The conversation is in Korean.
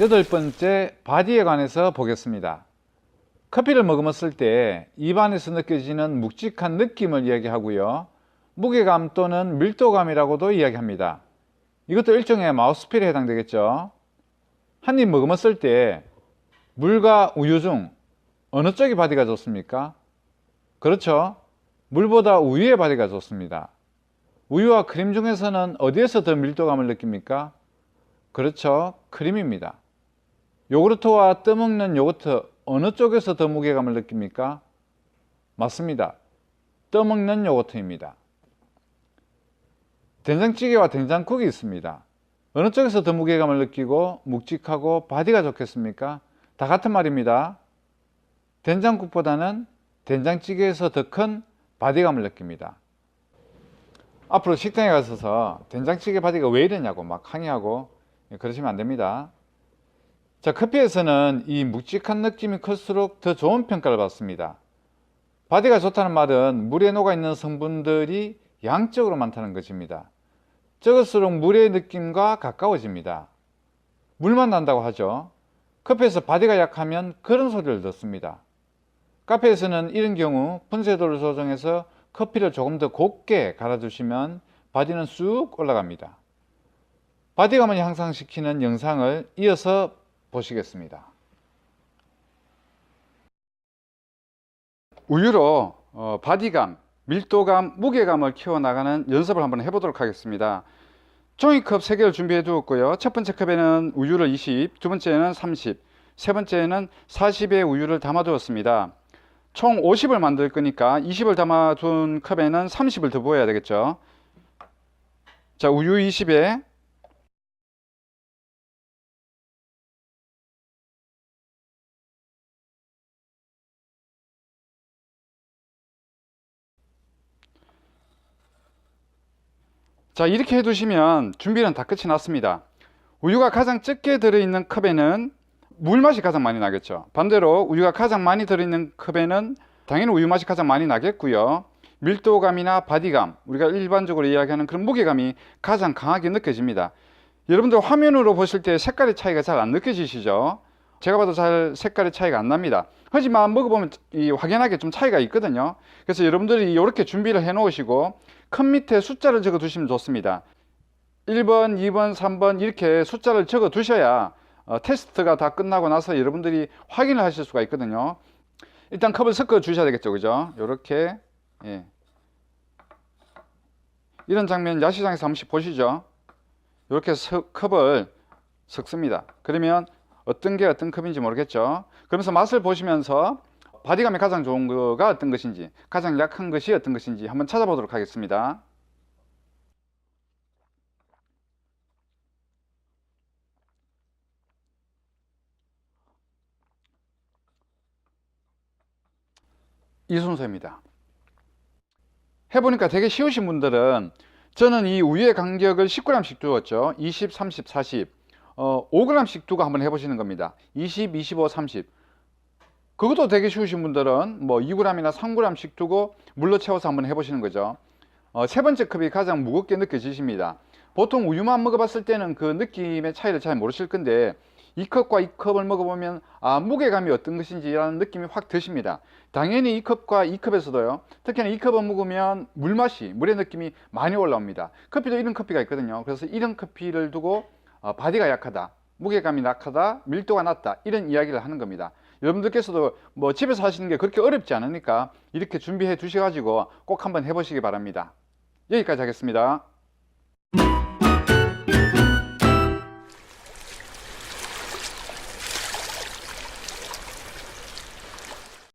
여덟 번째 바디에 관해서 보겠습니다. 커피를 머금었을 때 입안에서 느껴지는 묵직한 느낌을 이야기하고요. 무게감 또는 밀도감이라고도 이야기합니다. 이것도 일종의 마우스필에 해당되겠죠. 한 입 머금었을 때 물과 우유 중 어느 쪽이 바디가 좋습니까? 그렇죠. 물보다 우유의 바디가 좋습니다. 우유와 크림 중에서는 어디에서 더 밀도감을 느낍니까? 그렇죠. 크림입니다. 요구르트와 떠먹는 요거트 어느 쪽에서 더 무게감을 느낍니까? 맞습니다. 떠먹는 요거트입니다. 된장찌개와 된장국이 있습니다. 어느 쪽에서 더 무게감을 느끼고 묵직하고 바디가 좋겠습니까? 다 같은 말입니다. 된장국보다는 된장찌개에서 더 큰 바디감을 느낍니다. 앞으로 식당에 가셔서 된장찌개 바디가 왜 이러냐고 막 항의하고 그러시면 안 됩니다. 자, 커피에서는 이 묵직한 느낌이 클수록 더 좋은 평가를 받습니다. 바디가 좋다는 말은 물에 녹아 있는 성분들이 양적으로 많다는 것입니다. 적을수록 물의 느낌과 가까워집니다. 물만 난다고 하죠. 커피에서 바디가 약하면 그런 소리를 듣습니다. 카페에서는 이런 경우 분쇄도를 조정해서 커피를 조금 더 곱게 갈아주시면 바디는 쑥 올라갑니다. 바디감을 향상시키는 영상을 이어서 보시겠습니다. 우유로 어, 바디감, 밀도감, 무게감을 키워나가는 연습을 한번 해보도록 하겠습니다. 종이컵 3개를 준비해 두었고요. 첫 번째 컵에는 우유를 20, 두 번째는 30, 세 번째는 40의 우유를 담아 두었습니다. 총 50을 만들 거니까 20을 담아 둔 컵에는 30을 더 부어야 되겠죠. 자, 우유 20에 자 이렇게 해두시면 준비는 다 끝이 났습니다. 우유가 가장 적게 들어있는 컵에는 물맛이 가장 많이 나겠죠. 반대로 우유가 가장 많이 들어있는 컵에는 당연히 우유 맛이 가장 많이 나겠고요. 밀도감이나 바디감 우리가 일반적으로 이야기하는 그런 무게감이 가장 강하게 느껴집니다. 여러분들 화면으로 보실 때 색깔의 차이가 잘 안 느껴지시죠? 제가 봐도 잘 색깔의 차이가 안 납니다. 하지만 먹어보면 이 확연하게 좀 차이가 있거든요. 그래서 여러분들이 이렇게 준비를 해 놓으시고 컵 밑에 숫자를 적어 두시면 좋습니다. 1번 2번 3번 이렇게 숫자를 적어 두셔야 어, 테스트가 다 끝나고 나서 여러분들이 확인을 하실 수가 있거든요. 일단 컵을 섞어 주셔야 되겠죠 그죠? 이렇게 예. 이런 장면 야시장에서 한 번씩 보시죠. 이렇게 서, 컵을 섞습니다. 그러면 어떤 게 어떤 컵인지 모르겠죠? 그러면서 맛을 보시면서 바디감이 가장 좋은 거가 어떤 것인지 가장 약한 것이 어떤 것인지 한번 찾아보도록 하겠습니다. 이 순서입니다. 해보니까 되게 쉬우신 분들은 저는 이 우유의 간격을 10g씩 두었죠. 20, 30, 40 어, 5g씩 두고 한번 해보시는 겁니다. 20, 25, 30 그것도 되게 쉬우신 분들은 뭐 2g이나 3g씩 두고 물로 채워서 한번 해보시는 거죠. 어, 세 번째 컵이 가장 무겁게 느껴지십니다. 보통 우유만 먹어봤을 때는 그 느낌의 차이를 잘 모르실 건데 이 컵과 이 컵을 먹어보면 아 무게감이 어떤 것인지 라는 느낌이 확 드십니다. 당연히 이 컵과 이 컵에서도요. 특히나 이 컵을 먹으면 물 맛이 물의 느낌이 많이 올라옵니다. 커피도 이런 커피가 있거든요. 그래서 이런 커피를 두고 어, 바디가 약하다 무게감이 약하다 밀도가 낮다 이런 이야기를 하는 겁니다 여러분들께서도 뭐 집에서 하시는 게 그렇게 어렵지 않으니까 이렇게 준비해 두셔 가지고 꼭 한번 해 보시기 바랍니다. 여기까지 하겠습니다